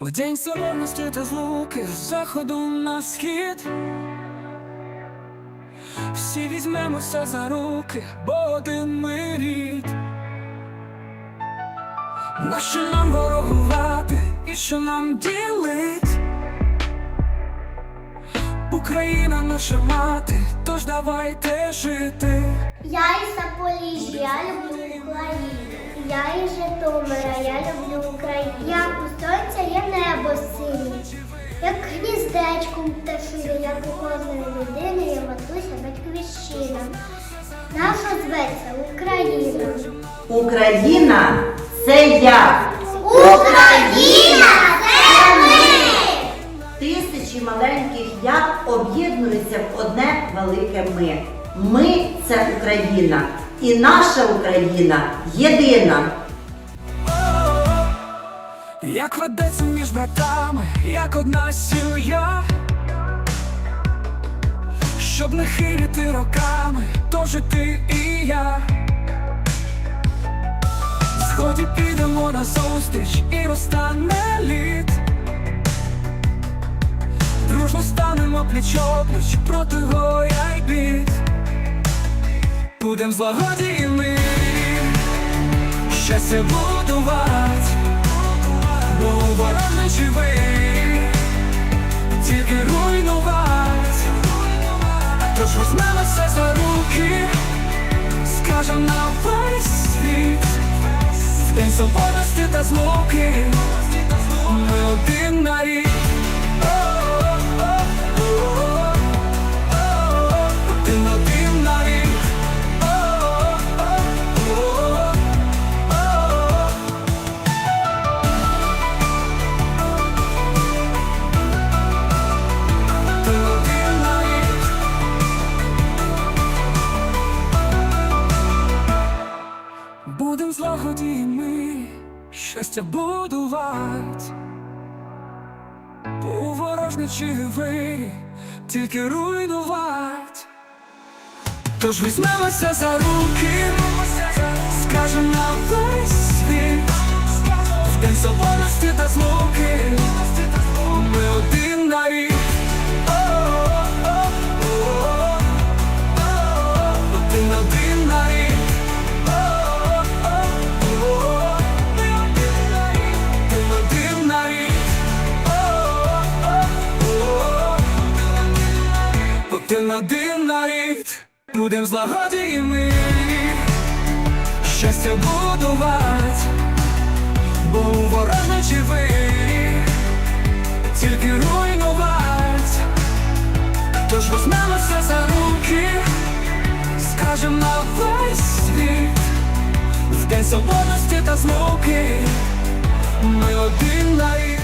В день соборності та злуки з заходу на схід. Всі візьмемося за руки, бо один ми рід. Нащо нам ворогувати і що нам ділить? Україна наша мати, тож давайте жити. Я із Запоріжжя. Я із Житомира, я люблю Україну. Як у сонця є небо синє, як гніздечком пташине, як у кожної людини є матуся батьківщина. Наша зветься Україна. Україна це я. Україна це ми! Тисячі маленьких я об'єднуються в одне велике ми. Ми це Україна. І наша Україна єдина. Як ведеться між братами, як одна сім'я, щоб не хилити роками, то жити і я. Сході підемо на зустріч і розтане лід. Дружно станемо пліч-опліч проти. Будем злагоді і щастя будувати. Бо ворог не живий, тільки руйнувать. Тож візьмемося за руки, скажем на весь світ, в день свободності та злуки, ми один на рік. Злагоді ми щастя будувати, бо ворожничі ви тільки руйнувати. Тож візьмемося за руки, скажем на весь світ, в день свободності та злуки, ми один на рік. Один один на рік. Будем злагоді і ми щастя будувати, бо у ворожничі ви тільки руйнувати. Тож візьмемося за руки, скажем на весь світ, в день свободності та злуки, ми один на рік.